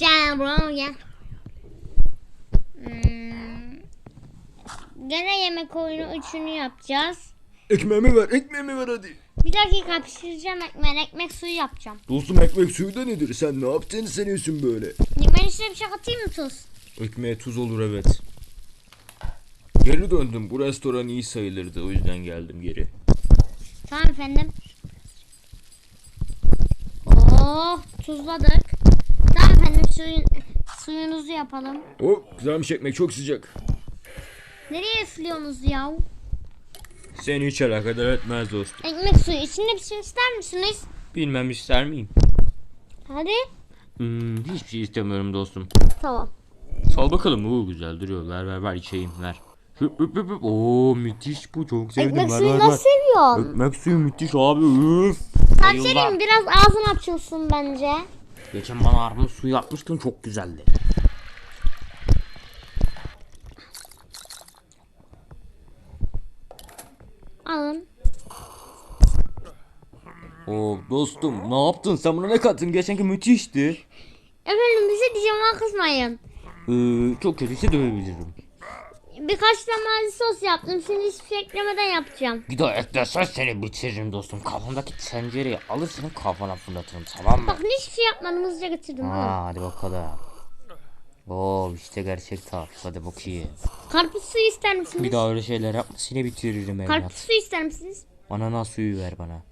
Bro gel. Hmm. Gene yemek oyunu üçünü yapacağız. Ekmeğimi ver, ekmeğimi ver hadi. Bir dakika pişireceğim ekmeği. Ekmek suyu yapacağım. Dostum ekmek suyu da nedir? Sen ne yaptığını sanıyorsun böyle? Ben içine bir şey katayım mı tuz? Ekmeğe tuz olur evet. Geri döndüm. Bu restoran iyi sayılırdı. O yüzden geldim geri. Tamam efendim. Oh tuzladık. Suyun, suyunuzu yapalım. Oh güzelmiş ekmek çok sıcak. Nereye üflüyorsunuz ya? Seni hiç alakadar etmez dostum. Ekmek suyu içinde bir şey ister misiniz? Bilmem ister miyim? Hadi. Hmm, hiçbir şey istemiyorum dostum. Tamam. Sal bakalım. Oo güzel duruyor. Ver ver ver içeyim ver. Hüp hüp hüp. Oo müthiş bu çok sevdim. Ekmek ver, suyu ver, nasıl ver. seviyorsun? Ekmek suyu müthiş abi. Üf. Tavşanım biraz ağzın açılsın bence. Geçen bana armut suyu yapmıştın çok güzeldi. Alın. Oo dostum ne yaptın sen buna ne kattın geçenki müthişti. Efendim bize diyeceğim ama kızmayın. Ee, çok kötüyse dövebilirim. Birkaç mazi sos yaptım. Şimdi hiçbir şey eklemeden yapacağım. Bir daha eklersen seni bitiririm dostum. Kafamdaki tencereyi alır senin kafana fırlatırım tamam mı? Bakın hiçbir şey yapmadım hızlıca getirdim. Ha, hadi bakalım. Oo işte gerçek tarif hadi bakayım. Karpuz suyu ister misiniz? Bir daha öyle şeyler yapma seni bitiririm Karpuz evlat. suyu ister misiniz? Ananas suyu ver bana.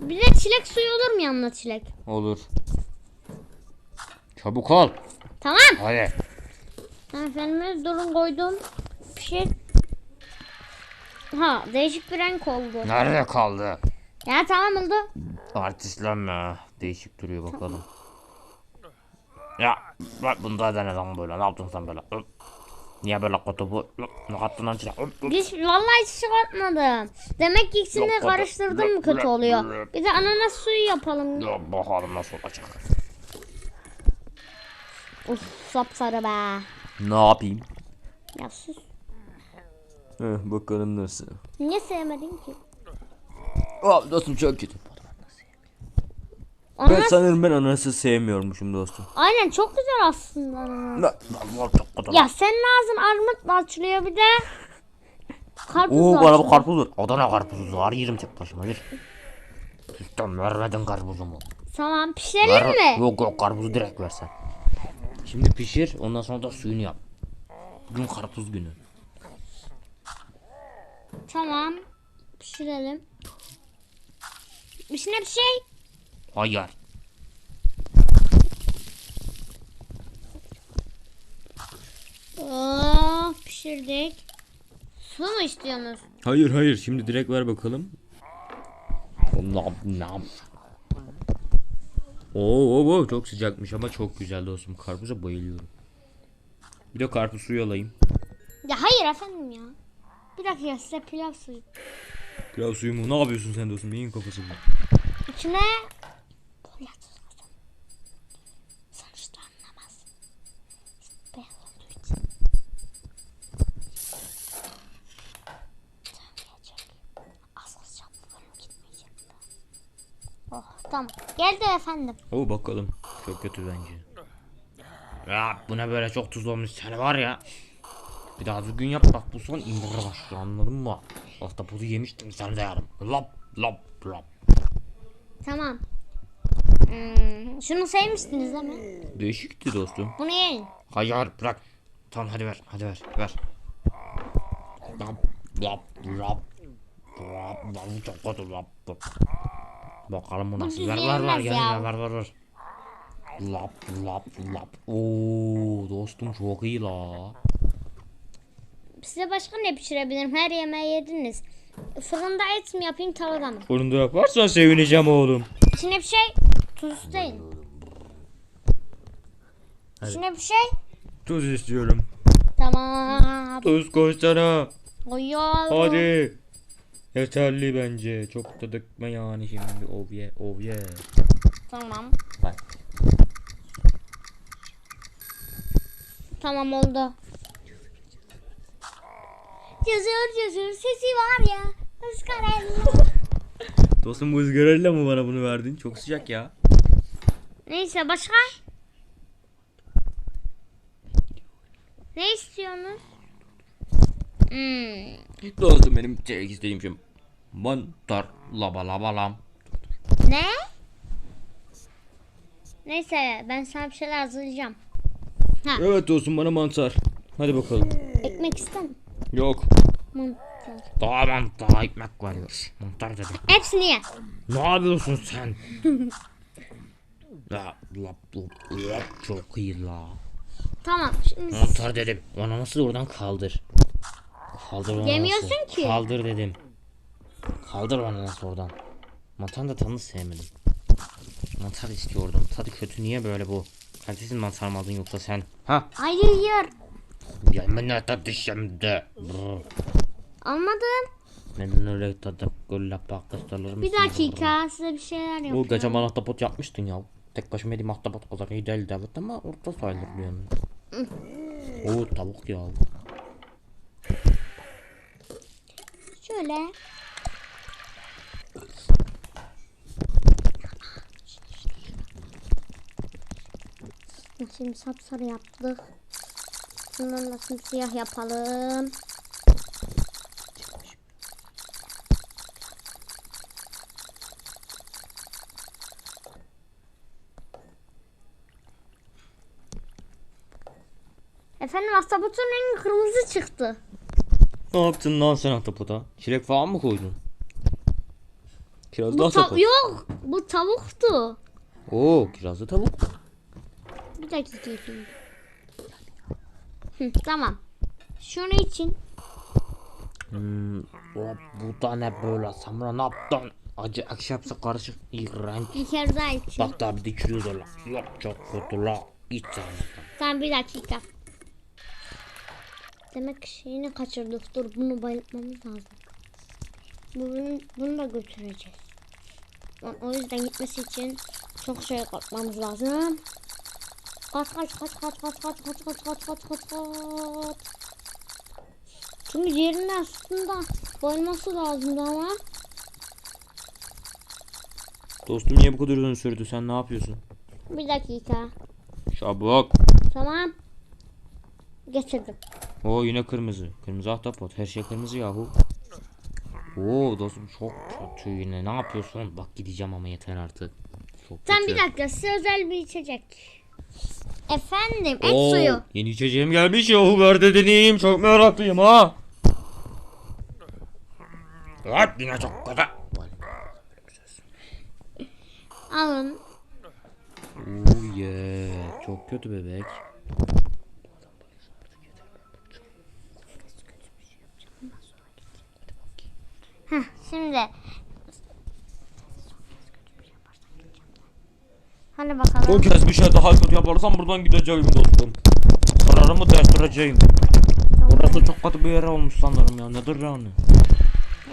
Bir de çilek suyu olur mu yanına çilek? Olur. Çabuk ol. Tamam. Hadi. Ha, Efendim durun koydum. Pişir. Ha değişik bir renk oldu. Nerede kaldı? Ya tamam oldu. Artistlenme. Değişik duruyor bakalım. Ya bak bunda da ne lan böyle? Ne yaptın sen böyle? Niye böyle kötü bu? Hı? Ne kattın lan içine? Hiç, vallahi hiç şey katmadım. Demek ki ikisini Yok, karıştırdım mı kötü oluyor. Bir de ananas suyu yapalım. Ya bakalım nasıl olacak. Uf sapsarı be. Ne yapayım? Ya sus. Heh, bakalım nasıl. Niye sevmedin ki? Aa, dostum çok kötü. Ben Ananas sanırım ben ananası sevmiyormuşum dostum. aynen çok güzel aslında ananas. Ya senin ağzın armutla açılıyor bir de. Karpuzla Oo bana bu açılıyor. karpuz ver. Adana karpuzu var yerim tek başıma yer. Sistem vermedin karpuzumu. Tamam pişirelim Ver, mi? Yok yok karpuzu direkt versen. Şimdi pişir ondan sonra da suyunu yap. Bugün karpuz günü. Tamam. Pişirelim. İçine bir şey. Hayır. Oo, pişirdik. Su mu istiyorsunuz? Hayır hayır şimdi direkt ver bakalım. Nam nam. Oo, oo, oo, çok sıcakmış ama çok güzel dostum. Karpuza bayılıyorum. Bir de karpuz suyu alayım. Ya hayır efendim ya. Bir dakika size pilav suyu. Pilav suyu mu? Ne yapıyorsun sen dostum? Neyin kafası bu? İçine tamam. Geldi efendim. Oo bakalım. Çok kötü bence. Ya bu ne böyle çok tuzlu olmuş seni var ya. Bir daha düzgün yap bak bu son indirir başlıyor anladın mı? Buzu yemiştim seni de yarım. Lap lap lap. Tamam. Hmm, şunu sevmiştiniz değil mi? Değişikti dostum. Bunu yiyin. Hayır bırak. Tamam hadi ver hadi ver ver. Lap lap lap. Lap lap çok kötü lap. lap. Bakalım bu nasıl. Ver ver ver gel ver ver ver ver. Lap lap lap. Oo dostum çok iyi la. Size başka ne pişirebilirim? Her yemeği yediniz. Fırında et mi yapayım tavada mı? Fırında yaparsan sevineceğim oğlum. İçine bir şey tuz isteyin. İçine bir şey Tuz istiyorum. tamam. Tuz koysana. Koyuyorum. Hadi. Yeterli bence. Çok da dökme yani şimdi. Oh yeah, oh yeah. Tamam. Bak. Tamam oldu. Cızır cızır sesi var ya. Iskarelli. Dostum bu ızgarayla mı bana bunu verdin? Çok sıcak ya. Neyse başka? Ne istiyorsunuz? Hmm. Dostum benim tek isteğim şu. Mantar laba laba lam. Ne? Neyse ben sana bir şeyler hazırlayacağım. Evet dostum bana mantar. Hadi bakalım. Ekmek ister misin? Yok. Mantar. Daha mantar ekmek veriyor. Mantar dedim. Hepsini ye. Ne yapıyorsun sen? ya lap lap lap çok iyi la. Tamam şimdi Mantar dedim. Onu nasıl oradan kaldır. Kaldır onu Yemiyorsun nasıl? ki. Kaldır dedim. Kaldır onu nasıl oradan. Mantarın da tadını sevmedim. Mantar istiyordum. Tadı kötü niye böyle bu? Kalitesiz mantar mı aldın yoksa sen? Ha? hayır. Yeminle tadı şimdi. Brr. Almadım. Neden öyle tadı gölle pakıştırır Bir dakika size bir şeyler O yapıyorum. gece bana ahtapot yapmıştın ya. Tek başıma yediğim ahtapot kadar iyi değildi evet ama orta sayılır yani. Oo tavuk ya. Şöyle. Şimdi sapsarı yaptık. Şundan da simsiyah yapalım. Efendim ahtapotun rengi kırmızı çıktı. Ne yaptın lan sen ahtapota? Çilek falan mı koydun? Kirazlı Bu ahtapot. yok. Bu tavuktu. Oo kirazlı tavuk. Bir dakika. Hı, tamam. Şunu için Hmm, o, bu da ne böyle Samra ne yaptın? Acı ekşi hepsi karışık iğrenç. bir kere daha için. Bak daha bir de da la. Yok çok kötü la. Hiç sevmedim. Tamam bir dakika. Demek şeyini kaçırdık. Dur bunu bayıltmamız lazım. Bunu, bunu da götüreceğiz. O- O yüzden gitmesi için çok şey katmamız lazım. Kaç kaç kaç kaç kaç kaç kaç kaç kaç kaç kaç kaç. Çünkü diğerinin aslında bayılması lazımdı ama. Dostum niye bu kadar uzun sürdü sen ne yapıyorsun? Bir dakika. Çabuk. Tamam. Getirdim. Oo yine kırmızı. Kırmızı ahtapot. Her şey kırmızı yahu. Oo dostum çok kötü yine. Ne yapıyorsun? Bak gideceğim ama yeter artık. Çok Sen kötü. bir dakika size özel bir içecek. Efendim et Oo, suyu. Yeni içeceğim gelmiş yahu ver de deneyeyim. Çok meraklıyım ha. Evet yine çok kötü. Alın. Oh yeah. Çok kötü bebek. Şimdi. Hadi bakalım. Bu kez bir şey daha kötü yaparsam buradan gideceğim dostum. Kararımı değiştireceğim. Burası çok kötü bir yer olmuş sanırım ya. Nedir yani?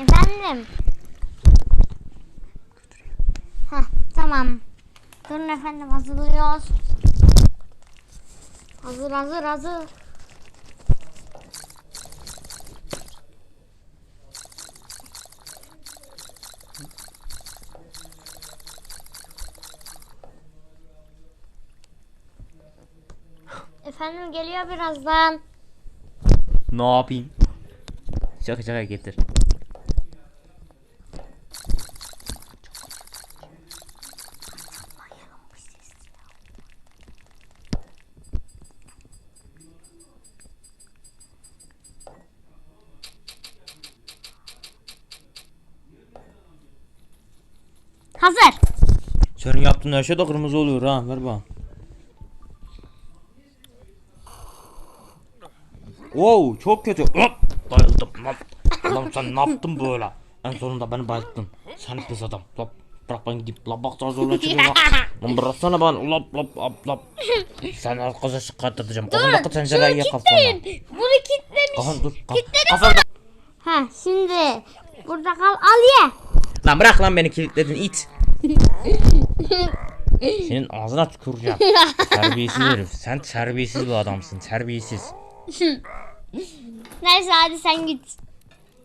Efendim. Heh, tamam. Durun efendim hazırlıyoruz. Hazır hazır hazır. Efendim geliyor birazdan. Ne yapayım? Şaka şaka getir. Hazır. Senin yaptığın her şey de kırmızı oluyor ha. Ver bana. Wow çok kötü. Hop, bayıldım. Lan, lan sen ne yaptın böyle? En sonunda beni bayılttın. Sen pis adam. Lop, bırak ben gideyim. La bak daha zorla çıkıyor lan. Bıraksana ben. Lop lop lop lop. Sen arkadaşa edeceğim. Kafandaki tencereyi ye kafana. Bunu kilitlemiş. Kafan dur. Kaf- Kafanda. Ha şimdi burada kal al ye. Lan bırak lan beni kilitledin it. Senin ağzına tüküreceğim. Terbiyesiz herif. Sen terbiyesiz bir adamsın. Terbiyesiz. Neyse hadi sen git.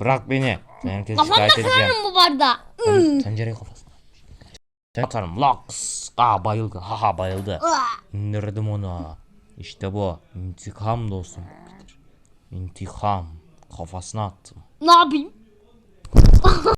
Bırak beni. Şikayet edeceğim. kırarım bu bardağı. Ben tencereyi kafasına. Sen atarım. Laks. Aa bayıldı. Haha bayıldı. İndirdim onu. İşte bu. İntikam dostum. İntikam. Kafasına attım. Ne yapayım?